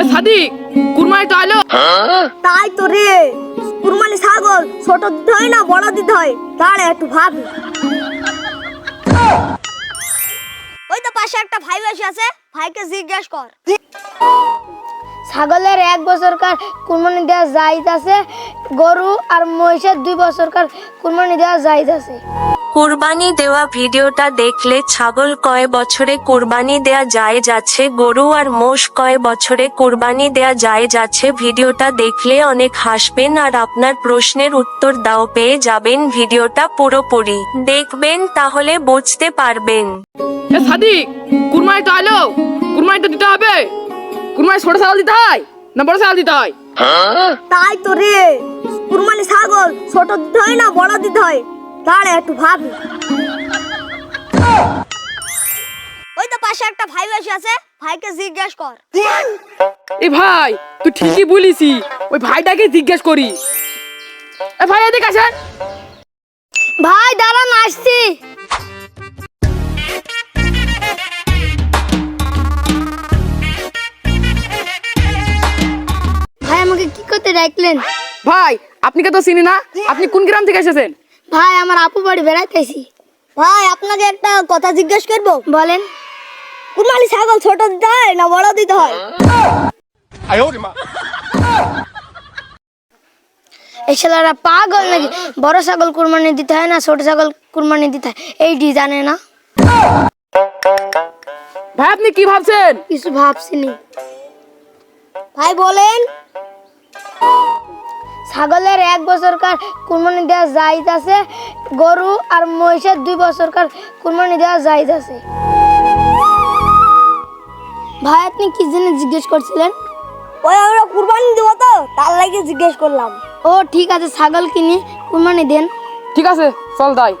এ সাদিক কুরমাই তো আলো। তাই তো রে। কুরবানি ছাগল ছোট দিতে হয় না বড় দিতে হয়? দাঁড়া একটু ভাবি। ওই তো পাশে একটা ভাই বসে আছে ভাইকে জিজ্ঞেস কর। ছাগলের এক বছরকার কুরবানি দেওয়া জায়জ আছে গরু আর মহিষের দুই বছরকার কুরবানি দেওয়া জায়জ আছে। কুরবানি দেওয়া ভিডিওটা দেখলে ছাগল কয় বছরে কুরবানি দেয়া যায় যাচ্ছে গরু আর মোষ কয় বছরে কুরবানি দেয়া যায় যাচ্ছে ভিডিওটা দেখলে অনেক হাসবেন আর আপনার প্রশ্নের উত্তর দাও পেয়ে যাবেন ভিডিওটা পুরোপুরি। দেখবেন তাহলে বুঝতে পারবেন। এ সাদিক কুরমাই তো আলো কুরমাই তো দিতে হবে। কুরমাই ছোট ছাগল দিতে হয় না বড় ছাগল দিতে হয়? তাই তো রে। কুরবানি ছাগল ছোট দিতে হয় না বড় দিতে হয়? দাঁড়া একটু ভাবি। ওই তো পাশে একটা ভাই বসে আছে ভাইকে জিজ্ঞেস কর। এ ভাই তুই ঠিকই বলিসি ওই ভাইটাকে জিজ্ঞেস করি। এ ভাই এদিকে আসেন। ভাই দাঁড়ান আসছি। আমাকে কি করতে ডাকলেন? ভাই আপনি কে তো চিনি না? আপনি কোন গ্রাম থেকে এসেছেন? ভাই আমার আপু বাড়ি বেড়াইতেছি ভাই আপনাকে একটা কথা জিজ্ঞেস করব? বলেন। কুরবানি ছাগল ছোট দিতে না বড় দিতে হয়? এই ছেলেরা পাগল নাকি? বড় ছাগল কুরবানি দিতে হয় না ছোট ছাগল কুরবানি দিতে হয়? এইটি জানে না। ভাই আপনি কি ভাবছেন? কিছু ভাবছিনি ভাই বলেন। ছাগলের এক বছরকার কুরবানি দেওয়া যাইত আছে গরু আর মহিষের দুই বছরকার কুরবানি দেওয়া যাইত আছে। ভাই আপনি কি জিনিস জিজ্ঞেস করছিলেন? ওই আমরা কুরবানি দেবো তো তার লাগে জিজ্ঞেস করলাম। ও ঠিক আছে ছাগল কিনি কুরবানি দেন। ঠিক আছে চল তাই